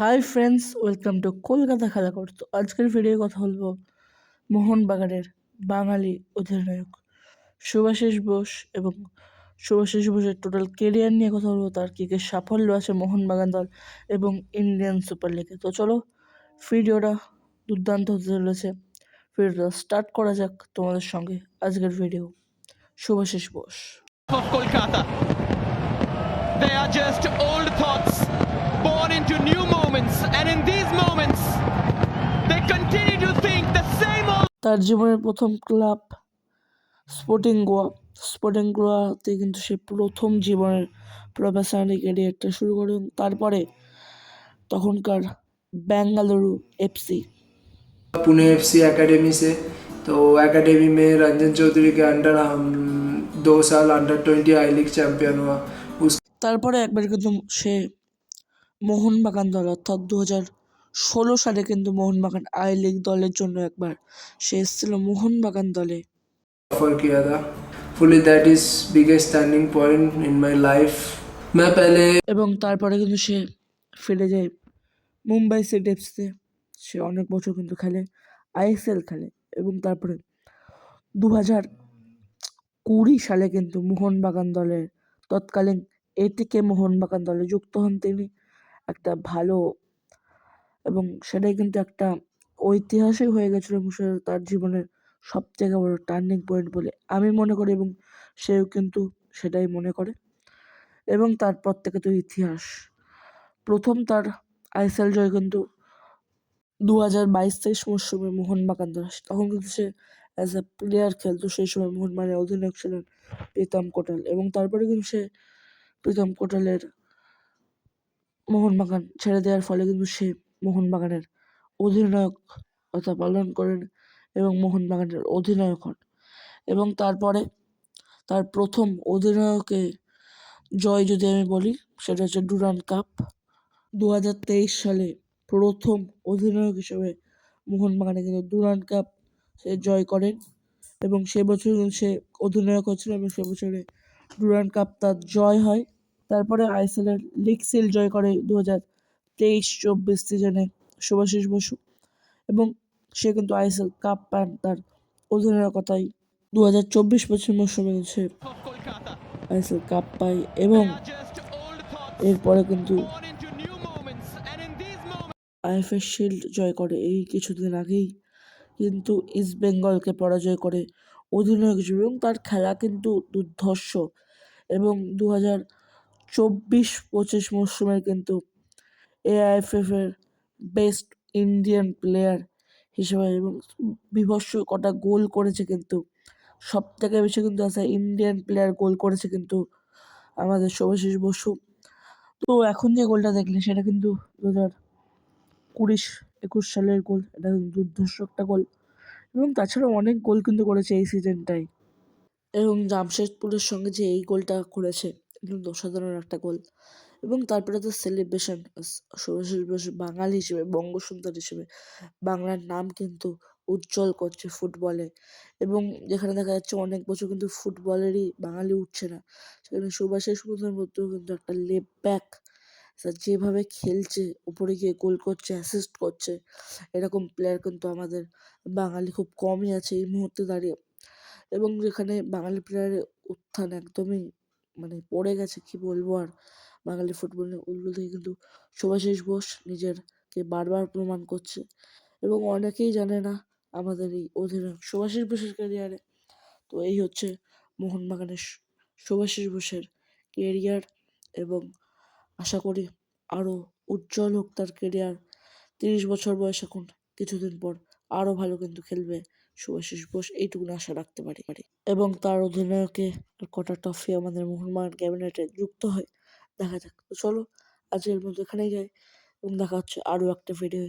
Hi friends welcome to Kolkata Khelaghar তো আজকের video কথা বলব মোহনবাগানের বাঙালি অধিনায়ক সুভাষিস বোস এবং সুভাষিস বোসের টোটাল কেরিয়ার নিয়ে কথা বলব। তার কী কী সাফল্য আছে মোহনবাগান দল এবং ইন্ডিয়ান সুপার লিগে তো চলো ভিডিওটা দুর্দান্ত হতে চলেছে। ভিডিওটা স্টার্ট করা যাক তোমাদের সঙ্গে আজকের video Subhashis Bose. Kolkata. They are just old thoughts born into new and in these moments, they continue to think the same old. তার জীবনের প্রথম ক্লাব স্পোর্টিং গোয়া স্পোর্টিং গোয়াতে কিন্তু সে প্রথম জীবনের প্রফেশনাল ক্যারিয়ারটা শুরু করে এবং তারপরে তখনকার Bengaluru FC Pune F C academy से तो एकेडमी में रंजन चौधरी के अंडर हम दो साल under twenty I league champion हुआ उस তারপরে একবার কিন্তু সে মোহনবাগান দল অর্থাৎ দু হাজার ষোলো সালে কিন্তু মোহনবাগান আই লিগ দলের জন্য একবার সে এসেছিল মোহনবাগান দলে। এবং তারপরে কিন্তু সে ফিরে যায় মুম্বাই সিটি এফসিতে। সে অনেক বছর কিন্তু খেলে আইএসএল খেলে এবং তারপরে দু হাজার কুড়ি সালে কিন্তু মোহনবাগান দলের তৎকালীন এটিকে মোহনবাগান দলে যুক্ত হন তিনি। একটা ভালো এবং সেটাই কিন্তু একটা ঐতিহাসিক হয়ে গেছিল এবং তার জীবনের সব থেকে বড় টার্নিং পয়েন্ট বলে আমি মনে করি এবং সেও কিন্তু সেটাই মনে করে এবং তারপর থেকে তো ইতিহাস। প্রথম তার আইএসএল জয় কিন্তু দু হাজার বাইশ তেইশ মরশুমে মোহনবাগান দল তখন কিন্তু সে অ্যাজ এ প্লেয়ার খেলতো, সেই সময় মোহনবাগানের অধিনায়ক ছিলেন প্রীতম কোটাল এবং তারপরে কিন্তু সে প্রীতম কোটালের মোহনবাগান ছেড়ে দেওয়ার ফলে কিন্তু সে মোহনবাগানের অধিনায়কতা পালন করেন এবং মোহনবাগানের অধিনায়ক হন। এবং তারপরে তার প্রথম অধিনায়কে জয় যদি আমি বলি, সেটা হচ্ছে ডুরান কাপ। দু হাজার তেইশ সালে প্রথম অধিনায়ক হিসেবে মোহনবাগানে কিন্তু ডুরান কাপ সে জয় করেন এবং সে বছর সে অধিনায়ক হচ্ছিল এবং সে বছরে ডুরান কাপ তার জয় হয়। তারপরে আইএসএলের লিগ সিল জয় করে দু হাজার তেইশ চব্বিশ সিজনে শুভাশিস বসু এবং সে কিন্তু আইএসএল কাপ পান তার অধিনায়কতায় দু হাজার চব্বিশ পঁচিশ মৌসুমে সে আইএসএল কাপ পায় এবং এরপরে কিন্তু আইএফএ শিল্ড জয় করে এই কিছুদিন আগেই কিন্তু ইস্ট বেঙ্গলকে পরাজয় করে অধিনায়ক হিসেবে এবং তার খেলা কিন্তু দুর্ধর্ষ এবং দু হাজার চব্বিশ পঁচিশ মরশুমের কিন্তু এআইএফএফ এর বেস্ট ইন্ডিয়ান প্লেয়ার হিসেবে এবং বিভৎস কটা গোল করেছে কিন্তু সব থেকে বেশি কিন্তু আছে ইন্ডিয়ান প্লেয়ার গোল করেছে কিন্তু আমাদের শুভাশিস বসু। তো এখন যে গোলটা দেখলে সেটা কিন্তু দু হাজার কুড়ি একুশ সালের গোল, এটা দুর্ধর্ষ একটা গোল। এবং তাছাড়াও অনেক গোল কিন্তু করেছে এই সিজনটাই এবং জামশেদপুরের সঙ্গে যে এই গোলটা করেছে অসাধারণ একটা গোল। এবং তারপরে তো সেলিব্রেশন বসু বাঙালি হিসেবে বঙ্গসুন্দর হিসেবে বাংলার নাম কিন্তু উজ্জ্বল করছে ফুটবলে এবং যেখানে দেখা যাচ্ছে অনেক বছর কিন্তু ফুটবলেরই বাঙালি উঠছে না। সেখানে সুভাষিস বসুর মধ্যেও কিন্তু একটা লেপ ব্যাক যেভাবে খেলছে, উপরে গিয়ে গোল করছে অ্যাসিস্ট করছে, এরকম প্লেয়ার কিন্তু আমাদের বাঙালি খুব কমই আছে এই মুহূর্তে দাঁড়িয়ে। এবং যেখানে বাঙালি প্লেয়ারের উত্থান একদমই মানে পড়ে গেছে, কি বলব? আর বাঙালি ফুটবলে ওগুলো থেকে কিন্তু শুভাশিস বোস নিজেরকে বারবার প্রমাণ করছে। এবং অনেকেই জানে না আমাদের এই অধিনায়ক শুভাশিস বোসের ক্যারিয়ারে তো এই হচ্ছে মোহনবাগানের শুভাশিস বোসের কেরিয়ার এবং আশা করি আরও উজ্জ্বল হোক তার কেরিয়ার তিরিশ বছর বয়স এখন, কিছুদিন পর আরও ভালো কিন্তু খেলবে শুভাশিস বোস এইটুকুন আশা রাখতে পারি। এবং তার অধিনায়কে আর কটা ট্রফি আমাদের মোহনমান ক্যাবিনেটে যুক্ত হয়, দেখা যাক। তো চলো, আজকের মধ্যে এখানেই যাই এবং দেখা হচ্ছে আরও একটা ভিডিও